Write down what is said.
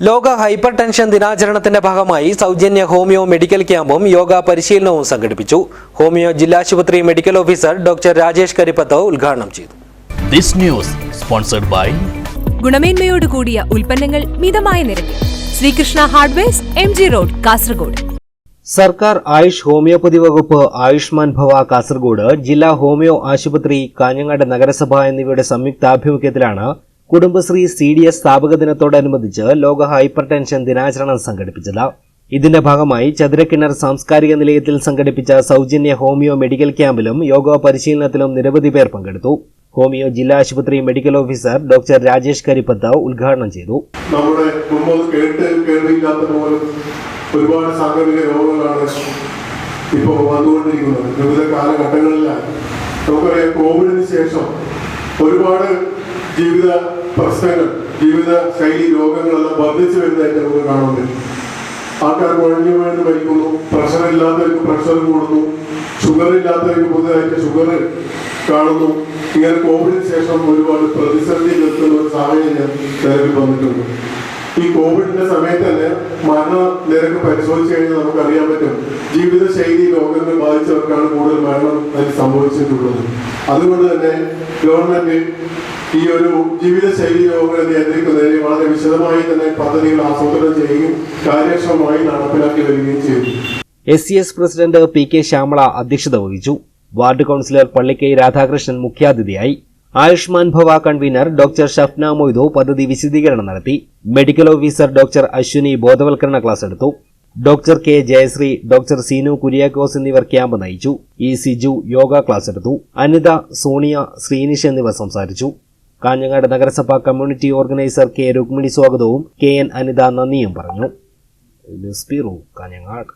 ലോക hyper tension ദിനാചരണത്തിന്റെ ഭാഗമായി സൗജന്യ ഹോമിയോ മെഡിക്കൽ ക്യാമ്പും യോഗ പരിശീലനവും സംഘടിപ്പിച്ചു. Homeo ജില്ലാശുപത്രി medical officer doctor Rajesh Karippath ഉദ്ഘാടനം ചെയ്തു. ദിസ് ന്യൂസ് സ്പോൺസർഡ് ബൈ ഗുണമേന്മയോട് കൂടിയ ഉൽപ്പന്നങ്ങൾ മിതമായ നിരക്കിൽ. Srikrishna hardwares M G road Kasaragod. സർക്കാർ ആയുഷ് ഹോമിയോപ്പതി വകുപ്പ് ആയുഷ്മാൻ ഭവ കാസർഗോഡ് ജില്ലാ ഹോമിയോ ആശുപത്രി കാഞ്ഞങ്ങാട് നഗരസഭ എന്നിവയുടെ സംയുക്താഭിമുഖ്യത്തിലാണ് കുടുംബശ്രീ സി ഡി എസ് സ്ഥാപക ദിനത്തോടനുബന്ധിച്ച് ലോക ഹൈപ്പർ ടെൻഷൻ ദിനാചരണം സംഘടിപ്പിച്ചത്. ഇതിന്റെ ഭാഗമായി ചതുരക്കിണർ സാംസ്കാരിക നിലയത്തിൽ സംഘടിപ്പിച്ച സൗജന്യ ഹോമിയോ മെഡിക്കൽ ക്യാമ്പിലും യോഗ പരിശീലനത്തിലും നിരവധി പേർ പങ്കെടുത്തു. ഹോമിയോ ജില്ലാ ആശുപത്രി medical officer doctor Rajesh Karippath ഉദ്ഘാടനം ചെയ്തു. നമ്മുടെ കേട്ട് ഒരുപാട് സാങ്കേതിക രോഗങ്ങളാണ് ഇപ്പോൾ വന്നുകൊണ്ടിരിക്കുന്നത്. വിവിധ കാലഘട്ടങ്ങളിലാണ്. നമുക്കറിയാം കോവിഡിന് ശേഷം ഒരുപാട് ജീവിത പ്രശ്നങ്ങൾ ജീവിത ശൈലി രോഗങ്ങളെല്ലാം വർദ്ധിച്ചു വരുന്നതായിട്ട് നമുക്ക് കാണുന്നുണ്ട്. ആൾക്കാർ കുഴഞ്ഞു വീണ് മരിക്കുന്നു പ്രഷർ ഇല്ലാത്തവർക്ക് പ്രഷർ കൂടുന്നു ഷുഗർ ഇല്ലാത്തവർക്ക് പുതുതായിട്ട് ഷുഗർ കാണുന്നു. ഇങ്ങനെ കോവിഡിന് ശേഷം ഒരുപാട് പ്രതിസന്ധി നിൽക്കുന്ന ഒരു സാഹചര്യം നിലവിൽ വന്നിട്ടുണ്ട്. ഈ കോവിഡിന്റെ സമയത്ത് തന്നെ മരണ നിരക്ക് പരിശോധിച്ചു കഴിഞ്ഞാൽ നമുക്ക് അറിയാൻ പറ്റും. ജീവിതശൈലി രോഗങ്ങൾ ബാധിച്ചവർക്കാണ് കൂടുതൽ മരണം അതിൽ സംഭവിച്ചിട്ടുള്ളത്. അതുകൊണ്ട് തന്നെ ഗവൺമെന്റ് ഈ ഒരു ജീവിതശൈലി രോഗങ്ങളെ നിയന്ത്രിക്കുന്നതിന് വളരെ വിശദമായി തന്നെ പദ്ധതികൾ ആസൂത്രണം ചെയ്യുകയും കാര്യക്ഷമമായി നടപ്പിലാക്കി വരികയും ചെയ്തു. S C S president P K Shyamala അധ്യക്ഷത വഹിച്ചു. വാർഡ് കൌൺസിലർ പള്ളിക്കൈ രാധാകൃഷ്ണൻ മുഖ്യാതിഥിയായി. ആയുഷ്മാൻ ഭവ കൺവീനർ ഡോക്ടർ ഷഫ്ന മൊയ്തു പദ്ധതി വിശദീകരണം നടത്തി. മെഡിക്കൽ ഓഫീസർ ഡോക്ടർ അശ്വിനി ബോധവൽക്കരണ ക്ലാസ് എടുത്തു. Doctor K Jayasree doctor Seenu Kuriakose എന്നിവർ ക്യാമ്പ് നയിച്ചു. ഇ സിജു യോഗ ക്ലാസ് എടുത്തു. അനിത സോണിയ ശ്രീനിഷ് എന്നിവർ സംസാരിച്ചു. കാഞ്ഞങ്ങാട് നഗരസഭ കമ്മ്യൂണിറ്റി ഓർഗനൈസർ കെ രുക്മിണി സ്വാഗതവും കെ എൻ അനിത നന്ദിയും പറഞ്ഞു. കാഞ്ഞങ്ങാട്.